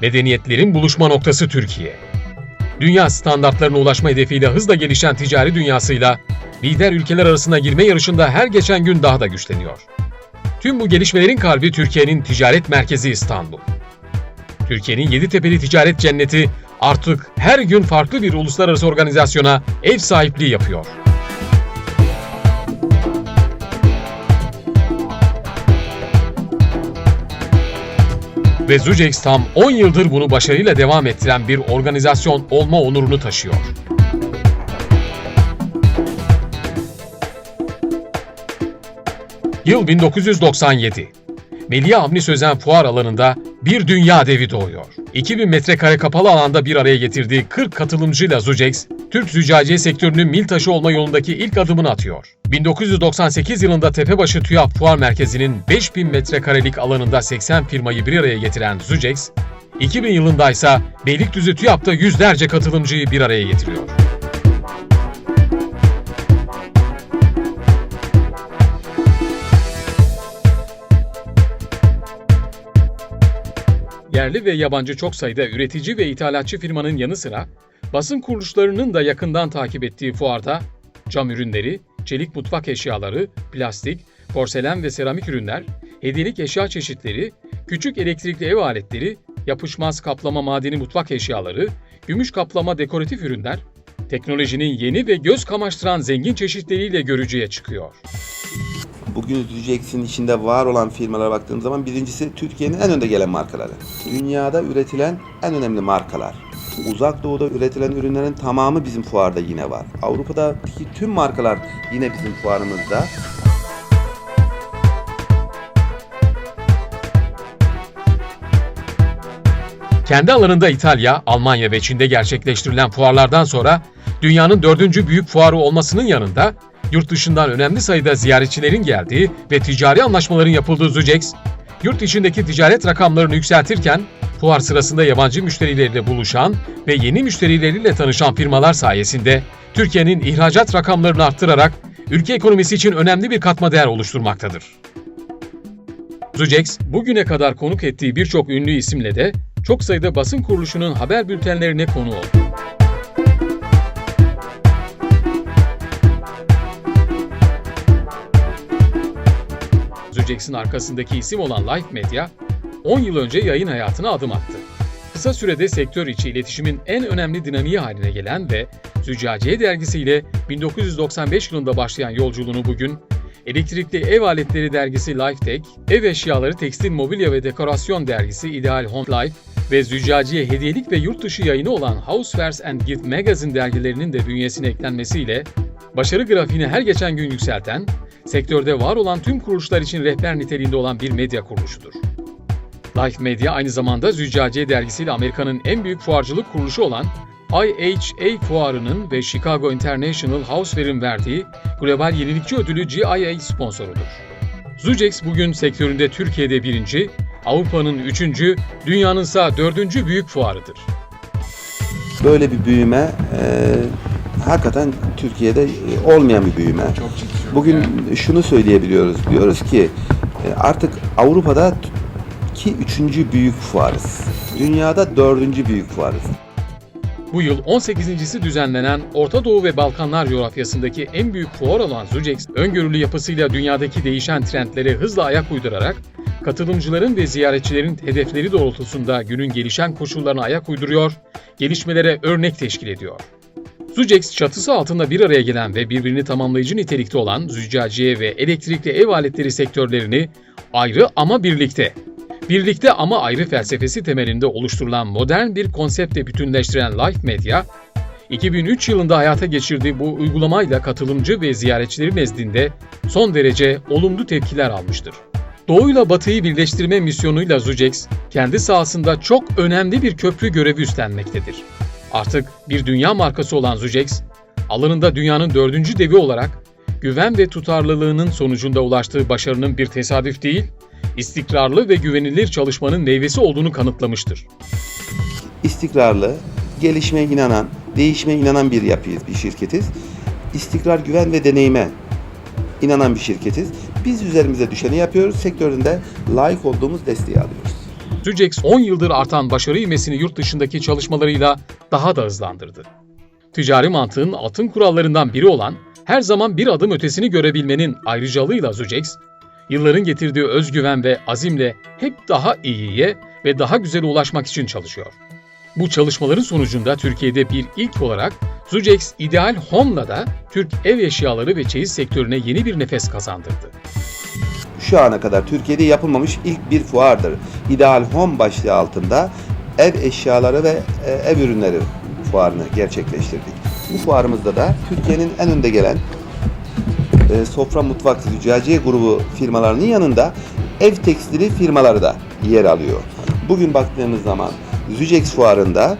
Medeniyetlerin buluşma noktası Türkiye. Dünya standartlarına ulaşma hedefiyle hızla gelişen ticari dünyasıyla lider ülkeler arasına girme yarışında her geçen gün daha da güçleniyor. Tüm bu gelişmelerin kalbi Türkiye'nin ticaret merkezi İstanbul. Türkiye'nin Yeditepe'li ticaret cenneti artık her gün farklı bir uluslararası organizasyona ev sahipliği yapıyor. Ve Zucex tam 10 yıldır bunu başarıyla devam ettiren bir organizasyon olma onurunu taşıyor. Yıl 1997. Melih Avni Sözen fuar alanında bir dünya devi doğuyor. 2000 metrekare kapalı alanda bir araya getirdiği 40 katılımcıyla Zucex, Türk züccaciye sektörünün mil taşı olma yolundaki ilk adımını atıyor. 1998 yılında Tepebaşı TÜYAP Fuar Merkezi'nin 5000 metrekarelik alanında 80 firmayı bir araya getiren Zucex, 2000 yılında ise Beylikdüzü TÜYAP'ta yüzlerce katılımcıyı bir araya getiriyor. Yerli ve yabancı çok sayıda üretici ve ithalatçı firmanın yanı sıra basın kuruluşlarının da yakından takip ettiği fuarda cam ürünleri, çelik mutfak eşyaları, plastik, porselen ve seramik ürünler, hediyelik eşya çeşitleri, küçük elektrikli ev aletleri, yapışmaz kaplama madeni mutfak eşyaları, gümüş kaplama dekoratif ürünler, teknolojinin yeni ve göz kamaştıran zengin çeşitleriyle görücüye çıkıyor. Bugün Reject'in içinde var olan firmalara baktığım zaman birincisi Türkiye'nin en önde gelen markaları. Dünyada üretilen en önemli markalar. Uzak Doğu'da üretilen ürünlerin tamamı bizim fuarda yine var. Avrupa'daki tüm markalar yine bizim fuarımızda. Kendi alanında İtalya, Almanya ve Çin'de gerçekleştirilen fuarlardan sonra dünyanın dördüncü büyük fuarı olmasının yanında yurt dışından önemli sayıda ziyaretçilerin geldiği ve ticari anlaşmaların yapıldığı Zucex, yurt içindeki ticaret rakamlarını yükseltirken fuar sırasında yabancı müşterileriyle buluşan ve yeni müşterileriyle tanışan firmalar sayesinde Türkiye'nin ihracat rakamlarını arttırarak ülke ekonomisi için önemli bir katma değer oluşturmaktadır. Zucex, bugüne kadar konuk ettiği birçok ünlü isimle de çok sayıda basın kuruluşunun haber bültenlerine konu oldu. Zucex'in arkasındaki isim olan Life Media, 10 yıl önce yayın hayatına adım attı. Kısa sürede sektör içi iletişimin en önemli dinamiği haline gelen ve Züccaciye dergisiyle 1995 yılında başlayan yolculuğunu bugün Elektrikli Ev Aletleri dergisi Lifetech, ev eşyaları, tekstil, mobilya ve dekorasyon dergisi Ideal Home Life ve Züccaciye hediyelik ve yurt yayını olan Housewares and Gift Magazine dergilerinin de bünyesine eklenmesiyle başarı grafiğini her geçen gün yükselten, sektörde var olan tüm kuruluşlar için rehber niteliğinde olan bir medya kuruluşudur. Life Media aynı zamanda Züccaciye dergisiyle Amerika'nın en büyük fuarcılık kuruluşu olan IHA fuarının ve Chicago International Houseware'in verdiği Global Yenilikçi Ödülü GIA sponsorudur. Zucex bugün sektöründe Türkiye'de birinci, Avrupa'nın üçüncü, dünyanın ise dördüncü büyük fuarıdır. Böyle bir büyüme hakikaten Türkiye'de e, olmayan bir büyüme. Bugün şunu söyleyebiliyoruz. Diyoruz ki e, artık Avrupa'da ki üçüncü büyük fuarız. Dünyada dördüncü büyük fuarız. Bu yıl 18.si düzenlenen Orta Doğu ve Balkanlar coğrafyasındaki en büyük fuar olan Zucex, öngörülü yapısıyla dünyadaki değişen trendlere hızla ayak uydurarak, katılımcıların ve ziyaretçilerin hedefleri doğrultusunda günün gelişen koşullarına ayak uyduruyor, gelişmelere örnek teşkil ediyor. Zucex çatısı altında bir araya gelen ve birbirini tamamlayıcı nitelikte olan züccaciye ve elektrikli ev aletleri sektörlerini ayrı ama birlikte Birlikte ama ayrı felsefesi temelinde oluşturulan modern bir konseptle bütünleştiren Life Media, 2003 yılında hayata geçirdiği bu uygulamayla katılımcı ve ziyaretçileri nezdinde son derece olumlu tepkiler almıştır. Doğuyla Batı'yı birleştirme misyonuyla Zucex, kendi sahasında çok önemli bir köprü görevi üstlenmektedir. Artık bir dünya markası olan Zucex, alanında dünyanın dördüncü devi olarak güven ve tutarlılığının sonucunda ulaştığı başarının bir tesadüf değil, istikrarlı ve güvenilir çalışmanın meyvesi olduğunu kanıtlamıştır. istikrarlı, gelişmeye inanan, değişmeye inanan bir yapıyız, bir şirketiz. İstikrar, güven ve deneyime inanan bir şirketiz. Biz üzerimize düşeni yapıyoruz, sektöründe layık olduğumuz desteği alıyoruz. Zucex 10 yıldır artan başarı ivmesini yurt dışındaki çalışmalarıyla daha da hızlandırdı. Ticari mantığın altın kurallarından biri olan her zaman bir adım ötesini görebilmenin ayrıcalığıyla Zucex, yılların getirdiği özgüven ve azimle hep daha iyiye ve daha güzele ulaşmak için çalışıyor. Bu çalışmaların sonucunda Türkiye'de bir ilk olarak Zucex Ideal Home'la da Türk ev eşyaları ve çeyiz sektörüne yeni bir nefes kazandırdı. Şu ana kadar Türkiye'de yapılmamış ilk bir fuardır. İdeal Home başlığı altında ev eşyaları ve e, ev ürünleri fuarını gerçekleştirdik. Bu fuarımızda da Türkiye'nin en önde gelen e, sofra mutfak züccaciye grubu firmalarının yanında ev tekstili firmaları da yer alıyor. Bugün baktığımız zaman Zücex fuarında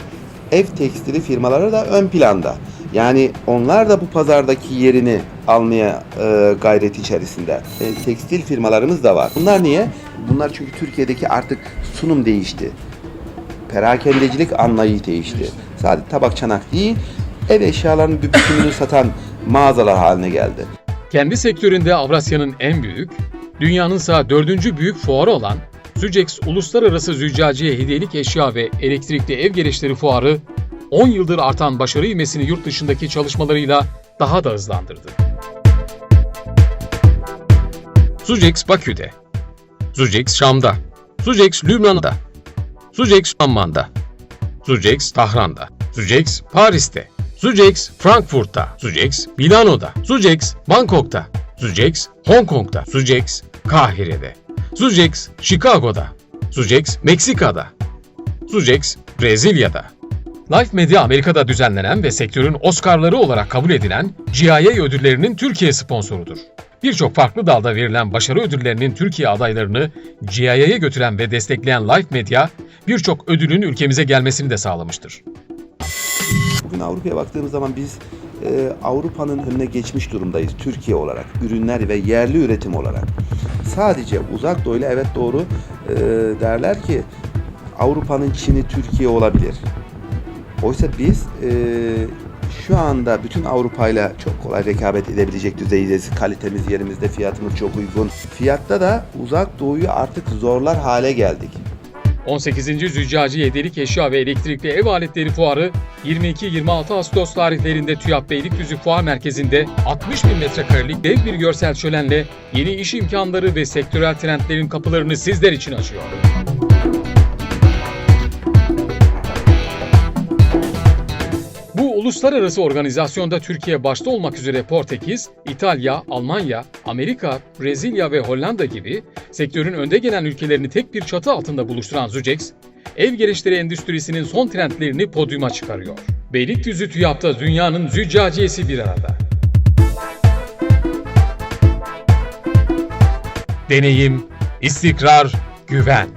ev tekstili firmaları da ön planda. Yani onlar da bu pazardaki yerini almaya e, gayret içerisinde. E, tekstil firmalarımız da var. Bunlar niye? Bunlar çünkü Türkiye'deki artık sunum değişti. Perakendecilik anlayışı değişti. Sadece tabak çanak değil, ev eşyalarının bir bütününü satan mağazalar haline geldi. Kendi sektöründe Avrasya'nın en büyük, dünyanın ise dördüncü büyük fuarı olan Zucex Uluslararası Züccaciye Hediyelik Eşya ve Elektrikli Ev Gereçleri Fuarı, 10 yıldır artan başarı ivmesini yurt dışındaki çalışmalarıyla daha da hızlandırdı. Zucex Bakü'de, Zucex Şam'da, Zucex Lübnan'da, Zucex Amman'da, Zucex Tahran'da, Zucex Paris'te, Zucex Frankfurt'ta, Zucex Milano'da, Zucex Bangkok'ta, Zucex Hong Kong'da, Zucex Kahire'de, Zucex Chicago'da, Zucex Meksika'da, Zucex Brezilya'da. Life Media Amerika'da düzenlenen ve sektörün Oscar'ları olarak kabul edilen GIA ödüllerinin Türkiye sponsorudur. Birçok farklı dalda verilen başarı ödüllerinin Türkiye adaylarını GIA'ya götüren ve destekleyen Life Media, birçok ödülün ülkemize gelmesini de sağlamıştır. Bugün Avrupa'ya baktığımız zaman biz e, Avrupa'nın önüne geçmiş durumdayız Türkiye olarak, ürünler ve yerli üretim olarak. Sadece uzak doğuyla evet doğru e, derler ki Avrupa'nın Çin'i Türkiye olabilir. Oysa biz e, şu anda bütün Avrupa'yla çok kolay rekabet edebilecek düzeydeyiz. Kalitemiz yerimizde, fiyatımız çok uygun. Fiyatta da uzak doğuyu artık zorlar hale geldik. 18. Züccaci Hediyelik Eşya ve Elektrikli Ev Aletleri Fuarı 22-26 Ağustos tarihlerinde TÜYAP Beylikdüzü Fuar Merkezi'nde 60 bin metrekarelik dev bir görsel şölenle yeni iş imkanları ve sektörel trendlerin kapılarını sizler için açıyor. Uluslararası organizasyonda Türkiye başta olmak üzere Portekiz, İtalya, Almanya, Amerika, Brezilya ve Hollanda gibi sektörün önde gelen ülkelerini tek bir çatı altında buluşturan Zucex, ev gereçleri endüstrisinin son trendlerini podyuma çıkarıyor. Beylikdüzü TÜYAP'ta dünyanın züccaciyesi bir arada. Deneyim, istikrar, güven.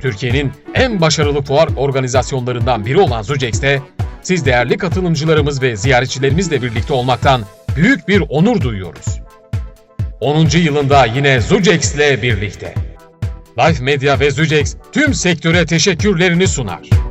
Türkiye'nin en başarılı fuar organizasyonlarından biri olan Zujex'te siz değerli katılımcılarımız ve ziyaretçilerimizle birlikte olmaktan büyük bir onur duyuyoruz. 10. yılında yine Zujex'le birlikte. Life Media ve Zucex tüm sektöre teşekkürlerini sunar.